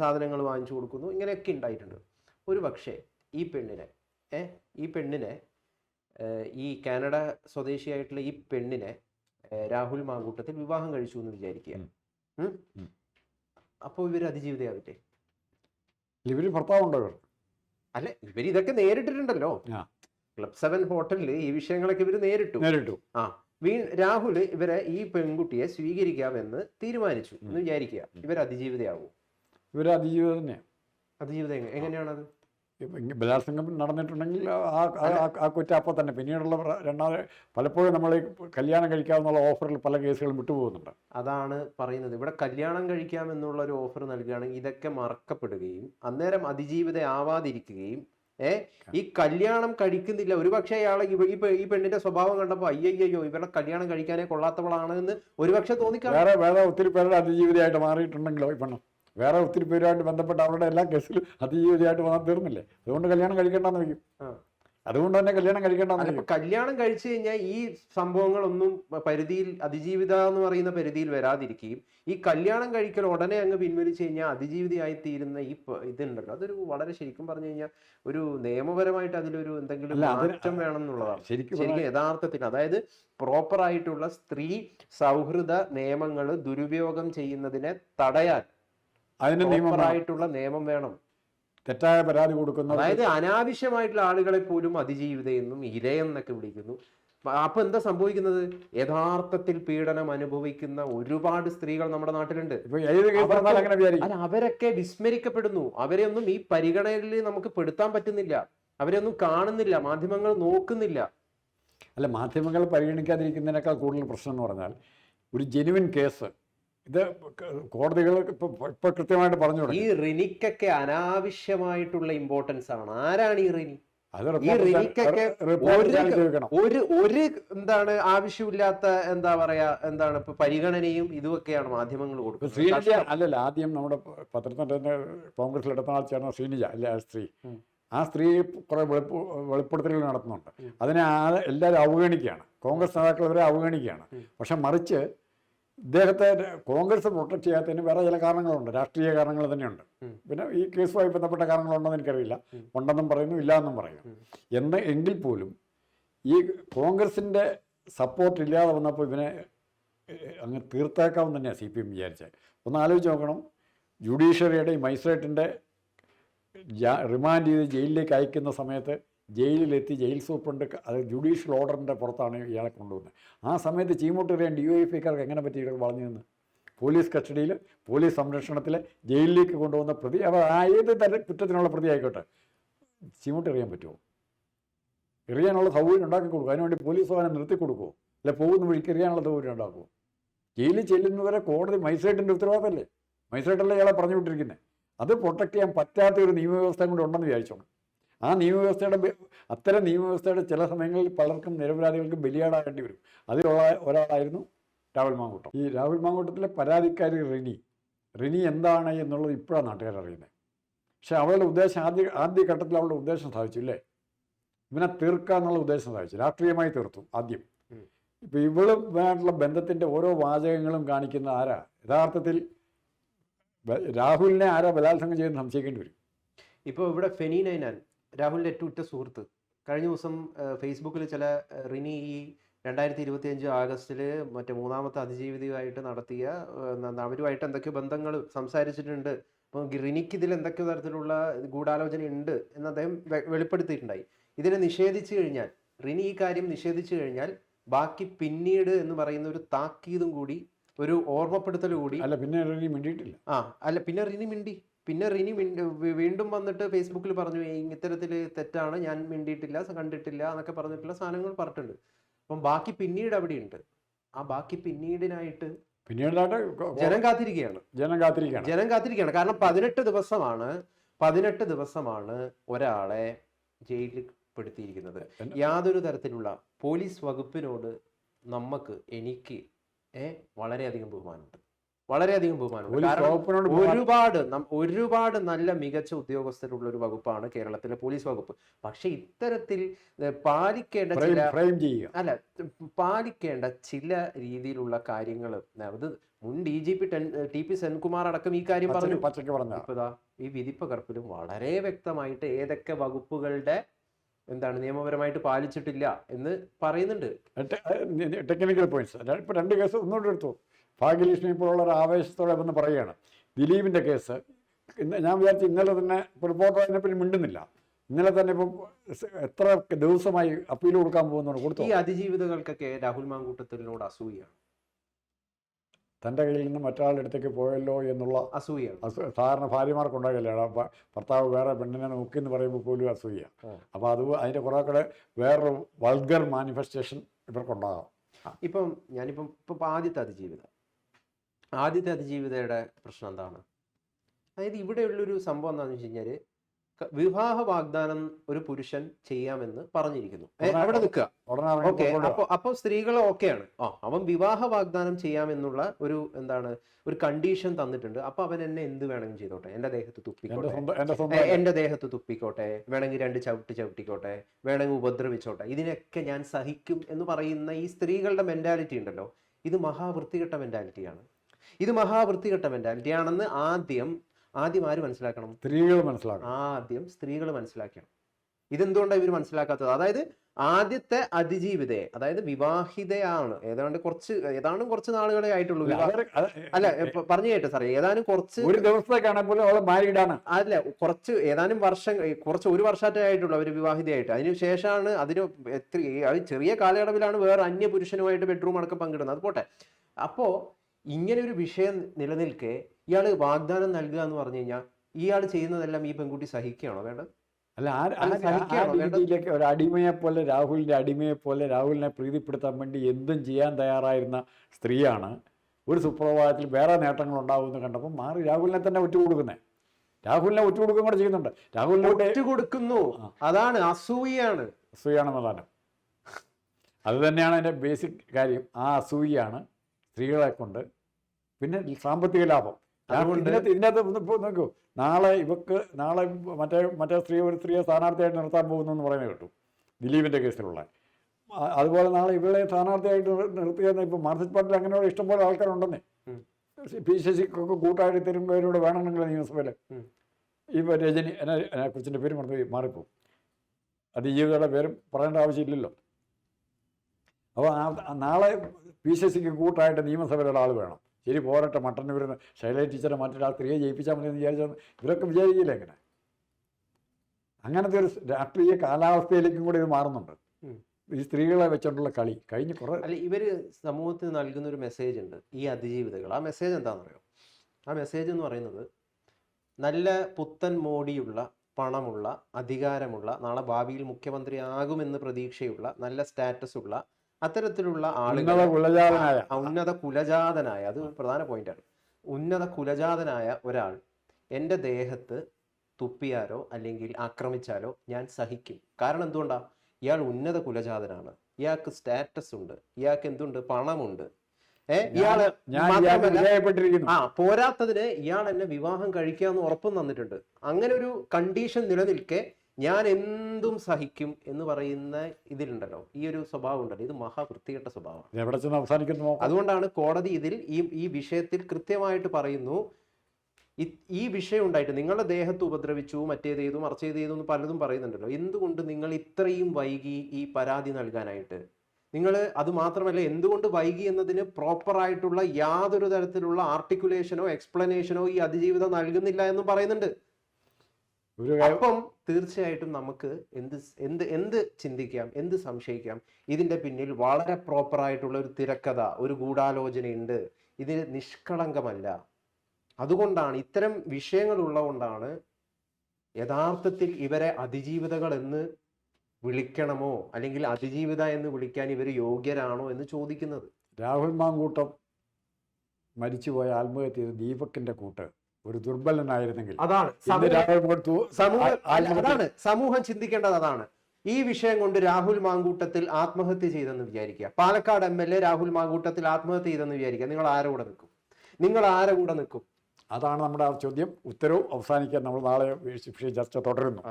സാധനങ്ങൾ വാങ്ങിച്ചു കൊടുക്കുന്നു. ഇങ്ങനെയൊക്കെ ഉണ്ടായിട്ടുണ്ട്. ഒരു പക്ഷേ ഈ പെണ്ണിനെ ഏ ഈ പെണ്ണിനെ ഈ കാനഡ സ്വദേശിയായിട്ടുള്ള ഈ പെണ്ണിനെ രാഹുൽ മാങ്കൂട്ടത്തിൽ വിവാഹം കഴിച്ചു എന്ന് വിചാരിക്കുക. അപ്പോൾ ഇവർ അതിജീവിതയാവില്ലേ ഇവർ ഭർത്താവുണ്ടോ അല്ല ഇവർ ഇതൊക്കെ നേരിട്ടിട്ടുണ്ടല്ലോ. ക്ലബ് സെവൻ ഹോട്ടലിൽ ഈ വിഷയങ്ങളൊക്കെ ഇവർ നേരിട്ടു. നേരിട്ടു. ആ. വീ രാഹുൽ ഇവരെ ഈ പെൺകുട്ടിയെ സ്വീകരിക്കാമെന്ന് തീരുമാനിച്ചു എന്ന് വിചാരിക്കുക. ഇവർ അതിജീവിതയാവും ഇവർ അതിജീവിതം അതിജീവിതം എങ്ങ- എങ്ങനെയാണത്? ബലാത്സംഗം നടന്നിട്ടുണ്ടെങ്കിൽ ആ ആ- കുറ്റം അപ്പോൾ തന്നെ. പിന്നീടുള്ള രണ്ടാമത് പലപ്പോഴും നമ്മൾ കല്യാണം കഴിക്കാമെന്നുള്ള ഓഫറിൽ പല കേസുകളും വിട്ടുപോകുന്നുണ്ട്. അതാണ് പറയുന്നത്. ഇവിടെ കല്യാണം കഴിക്കാം എന്നുള്ള ഒരു ഓഫർ നൽകുകയാണെങ്കിൽ ഇതൊക്കെ മറക്കപ്പെടുകയും അന്നേരം അതിജീവിത ആവാതിരിക്കുകയും ഏ ഈ കല്യാണം കഴിക്കുന്നില്ല. ഒരുപക്ഷെ അയാളെ ഈ ഈ പെണ്ണിന്റെ സ്വഭാവം കണ്ടപ്പോൾ അയ്യയ്യോ ഇവരുടെ കല്യാണം കഴിക്കാനേ കൊള്ളാത്തവളാണ് എന്ന് ഒരുപക്ഷെ തോന്നിക്കാം വേറെ വേറെ ഒത്തിരി പേരുടെ അതിജീവിതയായിട്ട് മാറിയിട്ടുണ്ടെങ്കിലോ ഈ പെണ്ണ്? വേറെ ഒത്തിരി പേരുമായിട്ട് ബന്ധപ്പെട്ട് അവരുടെ എല്ലാ കേസിലും അതിജീവിതയായിട്ട് വന്നാൽ തീർന്നില്ലേ? അതുകൊണ്ട് കല്യാണം കഴിക്കേണ്ടെന്ന് വയ്ക്കും. അതുകൊണ്ട് തന്നെ കല്യാണം കഴിക്കേണ്ടെന്ന് ഇപ്പൊ കല്യാണം കഴിച്ചു കഴിഞ്ഞാൽ ഈ സംഭവങ്ങളൊന്നും പരിധിയിൽ അതിജീവിത എന്ന് പറയുന്ന പരിധിയിൽ വരാതിരിക്കുകയും ഈ കല്യാണം കഴിക്കൽ ഉടനെ അങ്ങ് പിൻവലിച്ചു കഴിഞ്ഞാൽ അതിജീവിതയായി തീരുന്ന ഈ ഇതുണ്ടല്ലോ. അതൊരു വളരെ ശരിക്കും പറഞ്ഞു കഴിഞ്ഞാൽ ഒരു നിയമപരമായിട്ട് അതിലൊരു എന്തെങ്കിലും മാറ്റം വേണം എന്നുള്ളതാണ് ശരിക്കും ശരിക്കും യഥാർത്ഥത്തിൽ അതായത് പ്രോപ്പർ ആയിട്ടുള്ള സ്ത്രീ സൗഹൃദ നിയമങ്ങൾ ദുരുപയോഗം ചെയ്യുന്നതിനെ തടയാൻ അതിന് നിയമം പ്രോപ്പർ വേണം. ആയിട്ടുള്ള നിയമം വേണം. തെറ്റായ പരാതി കൊടുക്കുന്ന അതായത് അനാവശ്യമായിട്ടുള്ള ആളുകളെ പോലും അതിജീവിത അതിജീവിതയെന്നും ഇരയെന്നൊക്കെ വിളിക്കുന്നു. അപ്പൊ- എന്താ സംഭവിക്കുന്നത്? യഥാർത്ഥത്തിൽ പീഡനം അനുഭവിക്കുന്ന ഒരുപാട് സ്ത്രീകൾ നമ്മുടെ നാട്ടിലുണ്ട്. അല്ല അവരൊക്കെ വിസ്മരിക്കപ്പെടുന്നു. അവരെ ഒന്നും ഈ പരിഗണനയിൽ നമുക്ക് പെടുത്താൻ പറ്റുന്നില്ല. അവരെ ഒന്നും കാണുന്നില്ല. മാധ്യമങ്ങൾ നോക്കുന്നില്ല. അല്ല മാധ്യമങ്ങൾ പരിഗണിക്കാതിരിക്കുന്നതിനേക്കാൾ കൂടുതൽ പ്രശ്നം എന്ന് പറഞ്ഞാൽ ഒരു ജെനുവിൻ കേസ് ഇത് കോടതികൾ ഇപ്പൊ കൃത്യമായിട്ട് പറഞ്ഞു ഈ റിനിക്കൊക്കെ അനാവശ്യമായിട്ടുള്ള ഇമ്പോർട്ടൻസ് ആണ്. ആരാണ് ഈ റിനി? ഈ റിനിക്കൊക്കെ ഒരു ഒരു എന്താണ് ആവശ്യമില്ലാത്ത എന്താ പറയാ എന്താണ് ഇപ്പൊ പരിഗണനയും ഇതുമൊക്കെയാണ് മാധ്യമങ്ങൾ കൊടുക്കുന്നത്. ശ്രീനിജ അല്ലല്ല ആദ്യം നമ്മുടെ പത്രത്തിന്റെ കോൺഗ്രസിൽ എടുത്ത ആൾ ചേർന്ന ശ്രീനിജ അല്ലെ ആ സ്ത്രീ. ആ സ്ത്രീ കുറെ വെളിപ്പ് വെളിപ്പെടുത്തലുകൾ നടത്തുന്നുണ്ട്. അതിനെ എല്ലാവരും അവഗണിക്കുകയാണ്. കോൺഗ്രസ് നേതാക്കൾ അവരെ അവഗണിക്കുകയാണ്. പക്ഷെ മറിച്ച് ഇദ്ദേഹത്തെ കോൺഗ്രസ് പ്രൊട്ടക്ട് ചെയ്യാത്തതിന് വേറെ ചില കാരണങ്ങളുണ്ട് രാഷ്ട്രീയ കാരണങ്ങൾ തന്നെയുണ്ട്. പിന്നെ ഈ കേസുമായി ബന്ധപ്പെട്ട കാരണങ്ങളുണ്ടെന്ന് എനിക്കറിയില്ല. ഉണ്ടെന്നും പറയുന്നു ഇല്ല എന്നും പറയുന്നു. എന്ന് എങ്കിൽ പോലും ഈ കോൺഗ്രസിന്റെ സപ്പോർട്ട് ഇല്ലാതെ വന്നപ്പോൾ ഇവനെ അങ്ങ് തീർത്തേക്കാവും തന്നെയാണ് സി പി എം വിചാരിച്ചത് ഒന്ന് ആലോചിച്ച് നോക്കണം ജുഡീഷ്യറിയുടെ ഈ മജിസ്ട്രേറ്റിന്റെ റിമാൻഡ് ചെയ്ത് ജയിലിലേക്ക് അയക്കുന്ന സമയത്ത് ജയിലിലെത്തി ജയിൽ സൂപ്രണ്ട് അത് ജുഡീഷ്യൽ ഓർഡറിന്റെ പുറത്താണ് ഇയാളെ കൊണ്ടുവന്നത്. ആ സമയത്ത് ചീമൂട്ടെറിയാൻ ഡി വൈ എഫ് ഐക്കാർക്ക് എങ്ങനെ പറ്റി ഇയാൾ വളഞ്ഞു നിന്ന്? പോലീസ് കസ്റ്റഡിയിൽ പോലീസ് സംരക്ഷണത്തിൽ ജയിലിലേക്ക് കൊണ്ടുവന്ന പ്രതി അവർ ഏത് തര കുറ്റത്തിനുള്ള പ്രതി ആയിക്കോട്ടെ ചീമൂട്ടെറിയാൻ പറ്റുമോ? എറിയാനുള്ള സൗകര്യം ഉണ്ടാക്കി കൊടുക്കും അതിനുവേണ്ടി പോലീസ് വാഹനം നിർത്തി കൊടുക്കുമോ അല്ലെ പോകുന്ന വഴിക്ക് എറിയാനുള്ള സൗകര്യം ഉണ്ടാക്കുമോ ജയിലിൽ ചെല്ലുന്നവരെ കോടതി മജിസ്ട്രേറ്റിന്റെ ഉത്തരവാദിത്തമല്ലേ? മജിസ്ട്രേറ്റല്ലേ ഇയാളെ പറഞ്ഞു വിട്ടിരിക്കുന്നത് അത് പ്രൊട്ടക്ട് ചെയ്യാൻ പറ്റാത്ത ഒരു നിയമവ്യവസ്ഥ കൂടെ ഉണ്ടെന്ന് വിചാരിച്ചോണം. ആ നിയമവ്യവസ്ഥയുടെ അത്തരം നിയമവ്യവസ്ഥയുടെ ചില സമയങ്ങളിൽ പലർക്കും നിരപരാധികൾക്ക് ബലിയാടാകേണ്ടി വരും. അതിലുള്ള ഒരാളായിരുന്നു രാഹുൽ മാങ്കൂട്ടം. ഈ രാഹുൽ മാങ്കൂട്ടത്തിലെ പരാതിക്കാരി റിനി. റിനി എന്താണ് എന്നുള്ളത് ഇപ്പോഴാണ് നാട്ടുകാർ അറിയുന്നത്. പക്ഷെ അവളുടെ ഉദ്ദേശം ആദ്യ ആദ്യ ഘട്ടത്തിൽ അവളുടെ ഉദ്ദേശം സാധിച്ചു അല്ലേ? ഇവനെ തീർക്കുക എന്നുള്ള ഉദ്ദേശം സാധിച്ചു. രാഷ്ട്രീയമായി തീർത്തു ആദ്യം. ഇപ്പൊ ഇവളുമായിട്ടുള്ള ബന്ധത്തിന്റെ ഓരോ വാചകങ്ങളും കാണിക്കുന്ന ആരാ? യഥാർത്ഥത്തിൽ രാഹുലിനെ ആരാ ബലാത്സംഗം ചെയ്യുന്ന സംശയിക്കേണ്ടി വരും. ഇപ്പൊ ഇവിടെ ഫെനി നൈനാൻ. രാഹുലിന്റെ ഏറ്റവും ഉറ്റ സുഹൃത്ത്. കഴിഞ്ഞ ദിവസം ഫേസ്ബുക്കിൽ ചില റിനി ഈ രണ്ടായിരത്തി ഇരുപത്തി അഞ്ച് ആഗസ്റ്റിൽ മറ്റേ മൂന്നാമത്തെ അതിജീവിതയുമായിട്ട് നടത്തിയ അവരുമായിട്ട് എന്തൊക്കെയോ ബന്ധങ്ങൾ സംസാരിച്ചിട്ടുണ്ട്. അപ്പം റിനിക്ക് ഇതിൽ എന്തൊക്കെയോ തരത്തിലുള്ള ഗൂഢാലോചന ഉണ്ട് എന്ന് അദ്ദേഹം വെളിപ്പെടുത്തിയിട്ടുണ്ടായി. ഇതിനെ നിഷേധിച്ചു കഴിഞ്ഞാൽ റിനി ഈ കാര്യം നിഷേധിച്ചു കഴിഞ്ഞാൽ ബാക്കി പിന്നീട് എന്ന് പറയുന്ന ഒരു താക്കീതും കൂടി ഒരു ഓർമ്മപ്പെടുത്തൽ കൂടി അല്ല പിന്നെ റിനി മിണ്ടിയിട്ടില്ല. ആ അല്ല പിന്നെ റിനി മിണ്ടി. പിന്നെ റിനി വീണ്ടും വന്നിട്ട് ഫേസ്ബുക്കിൽ പറഞ്ഞു ഇത്തരത്തിൽ തെറ്റാണ് ഞാൻ മിണ്ടിയിട്ടില്ല കണ്ടിട്ടില്ല എന്നൊക്കെ പറഞ്ഞിട്ടുള്ള സാധനങ്ങൾ പറഞ്ഞിട്ടുണ്ട്. അപ്പം ബാക്കി പിന്നീട് അവിടെയുണ്ട്. ആ ബാക്കി പിന്നീടിനായിട്ട് പിന്നീടായിട്ട് ജനം കാത്തിരിക്കുകയാണ്. ജനം കാത്തിരിക്കുകയാണ്. ജനം കാത്തിരിക്കുകയാണ്. കാരണം പതിനെട്ട് ദിവസമാണ് പതിനെട്ട് ദിവസമാണ് ഒരാളെ ജയിലിൽ പെടുത്തിയിരിക്കുന്നത്. യാതൊരു തരത്തിലുള്ള പോലീസ് വകുപ്പിനോട് നമുക്ക് എനിക്ക് വളരെയധികം ബഹുമാനമുണ്ട്. വളരെയധികം ബഹുമാനം- ഒരുപാട് ഒരുപാട് നല്ല മികച്ച ഉദ്യോഗസ്ഥരുള്ള ഒരു വകുപ്പാണ് കേരളത്തിലെ പോലീസ് വകുപ്പ്. പക്ഷെ ഇത്തരത്തിൽ പാലിക്കേണ്ട ചില അല്ല പാലിക്കേണ്ട ചില രീതിയിലുള്ള കാര്യങ്ങൾ അത് മുൻ D G P T P Senkumar അടക്കം ഈ കാര്യം പറഞ്ഞു. ഈ വിധി പറഞ്ഞ ദാ ഈ വിധിപ്പകർപ്പിലും വളരെ വ്യക്തമായിട്ട് ഏതൊക്കെ വകുപ്പുകളുടെ എന്താണ് നിയമപരമായിട്ട് പാലിച്ചിട്ടില്ല എന്ന് പറയുന്നുണ്ട്. Technical points. ഇപ്പൊ രണ്ട് കേസ് ഒന്നുകൂടെ എടുത്തു. ഭാഗ്യലക്ഷ്മി ഇപ്പോഴുള്ള ഒരു ആവേശത്തോടെ വന്ന് പറയുകയാണ് ദിലീപിന്റെ കേസ് ഞാൻ വിചാരിച്ചു ഇന്നലെ തന്നെ റിപ്പോർട്ടർ അതിനെപ്പറ്റി മിണ്ടുന്നില്ല. ഇന്നലെ തന്നെ ഇപ്പം എത്ര ദിവസമായി അപ്പീൽ കൊടുക്കാൻ പോകുന്നുണ്ട് കൊടുത്തു? ഈ അതിജീവിതകൾക്കൊക്കെ രാഹുൽ മാങ്കൂട്ടത്തിനോട് അസൂയാണ് തന്റെ കയ്യിൽ നിന്ന് മറ്റൊരാളുടെ അടുത്തേക്ക് പോയല്ലോ എന്നുള്ള അസൂയ അസു സാധാരണ ഭാര്യമാർക്കുണ്ടാകില്ല ഭർത്താവ് വേറെ പെണ്ണിനെ നോക്കി എന്ന് പറയുമ്പോൾ പോലും അസൂയ. അപ്പോൾ അത് അതിന്റെ കുറേ കൂടെ വേറൊരു വൾഗർ മാനിഫെസ്റ്റേഷൻ ഇവർക്കുണ്ടാകാം. ഇപ്പം ഞാനിപ്പം ഇപ്പം ആദ്യത്തെ അതിജീവിത. ആദ്യത്തെ അതിജീവിതയുടെ പ്രശ്നം എന്താണ്? അതായത് ഇവിടെയുള്ളൊരു സംഭവം എന്താണെന്ന് വെച്ച് കഴിഞ്ഞാൽ ക- വിവാഹ വാഗ്ദാനം ഒരു പുരുഷൻ ചെയ്യാമെന്ന് പറഞ്ഞിരിക്കുന്നു. അവിടെ നിൽക്കുക ഓക്കെ അപ്പൊ അപ്പൊ സ്ത്രീകൾ ഓക്കെയാണ്. ആ അവൻ വിവാഹ വാഗ്ദാനം ചെയ്യാമെന്നുള്ള ഒരു എന്താണ് ഒരു കണ്ടീഷൻ തന്നിട്ടുണ്ട്. അപ്പൊ അവൻ എന്നെ എന്ത് വേണമെങ്കിലും ചെയ്തോട്ടെ? എന്റെ ദേഹത്ത് തുപ്പിക്കോട്ടെ? എന്റെ ദേഹത്ത് തുപ്പിക്കോട്ടെ? വേണമെങ്കിൽ രണ്ട് ചവിട്ടി ചവിട്ടിക്കോട്ടെ? വേണമെങ്കിൽ ഉപദ്രവിച്ചോട്ടെ? ഇതിനൊക്കെ ഞാൻ സഹിക്കും എന്ന് പറയുന്ന ഈ സ്ത്രീകളുടെ മെന്റാലിറ്റി ഉണ്ടല്ലോ. ഇത് മഹാവൃത്തികെട്ട മെന്റാലിറ്റിയാണ് ഇത് മഹാവൃത്തികെട്ട മെന്റാലിറ്റി ആണെന്ന് ആദ്യം ആദ്യം ആര് മനസ്സിലാക്കണം? സ്ത്രീകൾ മനസ്സിലാക്കണം. ആദ്യം സ്ത്രീകൾ മനസ്സിലാക്കണം. ഇതെന്തുകൊണ്ടാണ് ഇവർ മനസ്സിലാക്കാത്തത്? അതായത് ആദ്യത്തെ അതിജീവിതയെ അതായത് വിവാഹിതയാണ്. ഏതാണ്ട് കുറച്ച് ഏതാണ്ട് കുറച്ച് നാളുകളെ ആയിട്ടുള്ളൂ അല്ല പറഞ്ഞു കേട്ടോ സാറേ ഏതാനും കുറച്ച് ഒരു ദിവസത്തേക്കാണ് പോലും അവളെ മാരീഡാണ്. അല്ല കുറച്ച് ഏതാനും വർഷം കുറച്ച് ഒരു വർഷമായിട്ടേ ആയിട്ടുള്ളൂ അവർ വിവാഹിതയായിട്ട്. അതിന് ശേഷമാണ് അതിന് ചെറിയ കാലയളവിലാണ് വേറെ അന്യ പുരുഷനുമായിട്ട് ബെഡ്റൂം അടക്കം പങ്കിടുന്നത്. അത് പോട്ടെ. അപ്പോ ഇങ്ങനെ ഒരു വിഷയം നിലനിൽക്കെ ഇയാൾ വാഗ്ദാനം നൽകുക എന്ന് പറഞ്ഞു കഴിഞ്ഞാൽ ഇയാൾ ചെയ്യുന്നതെല്ലാം ഈ പെൺകുട്ടി സഹിക്കുകയാണോ വേണ്ടത്? അല്ല ഒരു അടിമയെ പോലെ രാഹുലിന്റെ അടിമയെ പോലെ രാഹുലിനെ പ്രീതിപ്പെടുത്താൻ വേണ്ടി എന്തും ചെയ്യാൻ തയ്യാറായിരുന്ന സ്ത്രീയാണ്. ഒരു സുപ്രഭാതത്തിൽ വേറെ നേട്ടങ്ങൾ ഉണ്ടാവുമെന്ന് കണ്ടപ്പോൾ മാറി രാഹുലിനെ തന്നെ ഒറ്റുകൊടുക്കുന്നത് രാഹുലിനെ ഒറ്റുകൊടുക്കുകയും കൂടെ ചെയ്യുന്നുണ്ട്. രാഹുലിനെ ഒറ്റ കൊടുക്കുന്നു അതാണ് അസൂയാണ് അസൂയാണെന്നുള്ളതാണ് അത് തന്നെയാണ് എന്റെ ബേസിക് കാര്യം. ആ അസൂയാണ് സ്ത്രീകളെ കൊണ്ട് പിന്നെ സാമ്പത്തിക ലാഭം. ഇതിനകത്ത് ഇതിനകത്ത് ഒന്ന് ഇപ്പോൾ നോക്കൂ. നാളെ ഇവക്ക് നാളെ മറ്റേ മറ്റേ സ്ത്രീ ഒരു സ്ത്രീയെ സ്ഥാനാർത്ഥിയായിട്ട് നിർത്താൻ പോകുന്നു എന്ന് പറയുന്നത് കേട്ടു. ദിലീപിന്റെ കേസിലുള്ള. അതുപോലെ നാളെ ഇവളെ സ്ഥാനാർത്ഥിയായിട്ട് നിർത്തുക നിർത്തിയെന്ന് ഇപ്പോൾ മാർസിസ്റ്റ് പാർട്ടിയിൽ അങ്ങനെയുള്ള ഇഷ്ടംപോലെ ആൾക്കാരുണ്ടെന്നേ. പി ശശിക്കൊക്കെ കൂട്ടായിട്ട് തരുമ്പോഴൂടെ വേണമെങ്കിൽ നിയമസഭയിൽ. ഇപ്പോൾ ഈ രജനി എന്നെ കുറിച്ചിന്റെ പേര് മറന്നു മാറിപ്പോവും. അതിജീവിതയുടെ പേരും പറയേണ്ട ആവശ്യമില്ലല്ലോ. അപ്പോൾ നാളെ പി സി സിക്ക് കൂട്ടായിട്ട് നിയമസഭയിലുള്ള ആൾ വേണം. ശരി പോരട്ടെ വരുന്ന ശൈല ടീച്ചറെ മറ്റൊരാൾ സ്ത്രീയെ ജയിപ്പിച്ചാൽ മതി എന്ന് വിചാരിച്ചാൽ ഇവരൊക്കെ വിചാരിക്കില്ല എങ്ങനെ അങ്ങനത്തെ ഒരു രാഷ്ട്രീയ കാലാവസ്ഥയിലേക്കും കൂടി ഇത് മാറുന്നുണ്ട്. ഈ സ്ത്രീകളെ വെച്ചോണ്ടുള്ള കളി കഴിഞ്ഞ് കുറേ അല്ല ഇവർ സമൂഹത്തിന് നൽകുന്ന ഒരു മെസ്സേജ് ഉണ്ട്. ഈ അതിജീവിതകൾ. ആ മെസ്സേജ് എന്താണെന്നറിയോ ആ മെസ്സേജ് എന്ന് പറയുന്നത് നല്ല പുത്തൻ മോടിയുള്ള പണമുള്ള അധികാരമുള്ള നാളെ ഭാവിയിൽ മുഖ്യമന്ത്രി ആകുമെന്ന് പ്രതീക്ഷയുള്ള നല്ല സ്റ്റാറ്റസ് ഉള്ള അത്തരത്തിലുള്ള ആളുകൾ കുലജാതനായ. ഉന്നത കുലജാതനായ അത് പ്രധാന പോയിന്റാണ് ഉന്നത കുലജാതനായ ഒരാൾ എന്റെ ദേഹത്ത് തുപ്പിയാലോ അല്ലെങ്കിൽ ആക്രമിച്ചാലോ ഞാൻ സഹിക്കും. കാരണം എന്തുകൊണ്ടാ? ഇയാൾ ഉന്നത കുലജാതനാണ്. ഇയാൾക്ക് സ്റ്റാറ്റസ് ഉണ്ട്. ഇയാൾക്ക് എന്തുണ്ട്? പണമുണ്ട്. ഇയാൾ ആ പോരാത്തതിന് ഇയാൾ എന്നെ വിവാഹം കഴിക്കാന്ന് ഉറപ്പും തന്നിട്ടുണ്ട്. അങ്ങനെ ഒരു കണ്ടീഷൻ നിലനിൽക്കെ ഞാൻ എന്തും സഹിക്കും എന്ന് പറയുന്ന ഇതിലുണ്ടല്ലോ. ഈ ഒരു സ്വഭാവം ഉണ്ടല്ലോ ഇത് മഹാവൃത്തികെട്ട സ്വഭാവം എവിടെ ചെന്ന് അവസാനിക്കുന്നു അതുകൊണ്ടാണ് കോടതി ഇതിൽ ഈ ഈ വിഷയത്തിൽ കൃത്യമായിട്ട് പറയുന്നു ഈ വിഷയം ഉണ്ടായിട്ട് നിങ്ങളുടെ ദേഹത്ത് ഉപദ്രവിച്ചു മറ്റേത് ചെയ്തു മറിച്ച് ചെയ്തു എന്ന് പലതും പറയുന്നുണ്ടല്ലോ. എന്തുകൊണ്ട് നിങ്ങൾ ഇത്രയും വൈകി ഈ പരാതി നൽകാനായിട്ട്? നിങ്ങൾ അത് മാത്രമല്ല എന്തുകൊണ്ട് വൈകി എന്നതിന് പ്രോപ്പറായിട്ടുള്ള യാതൊരു തരത്തിലുള്ള ആർട്ടിക്കുലേഷനോ എക്സ്പ്ലനേഷനോ ഈ അതിജീവിതം നൽകുന്നില്ല എന്നും പറയുന്നുണ്ട്. അപ്പം തീർച്ചയായിട്ടും നമുക്ക് എന്ത് എന്ത് എന്ത് ചിന്തിക്കാം എന്ത് സംശയിക്കാം? ഇതിന്റെ പിന്നിൽ വളരെ പ്രോപ്പർ ആയിട്ടുള്ള ഒരു തിരക്കഥ ഒരു ഗൂഢാലോചനയുണ്ട്. ഇത് നിഷ്കളങ്കമല്ല. അതുകൊണ്ടാണ് ഇത്തരം വിഷയങ്ങൾ ഉള്ളതുകൊണ്ടാണ് യഥാർത്ഥത്തിൽ ഇവരെ അതിജീവിതകൾ എന്ന് വിളിക്കണമോ? അല്ലെങ്കിൽ അതിജീവിത എന്ന് വിളിക്കാൻ ഇവർ യോഗ്യരാണോ എന്ന് ചോദിക്കുന്നത്. രാഹുൽ മാങ്കൂട്ടം മരിച്ചുപോയ ആത്മഹത്യ ദീപക്കിന്റെ കൂട്ട്. ഒരു ദുർബലനായിരുന്നെങ്കിൽ. അതാണ്. അതാണ്. സമൂഹം ചിന്തിക്കേണ്ടത് അതാണ്. ഈ വിഷയം കൊണ്ട് രാഹുൽ മാങ്കൂട്ടത്തിൽ ആത്മഹത്യ ചെയ്തെന്ന് വിചാരിക്കുക. Palakkad M L A Rahul Mamkootathil ആത്മഹത്യ ചെയ്തെന്ന് വിചാരിക്കുക. നിങ്ങൾ ആരെ കൂടെ നിൽക്കും? നിങ്ങൾ ആരെ കൂടെ നിൽക്കും? അതാണ് നമ്മുടെ ആ ചോദ്യം. ഉത്തരവും അവസാനിക്കാൻ നമ്മൾ നാളെ വിഷയ ചർച്ച തുടരുന്നു.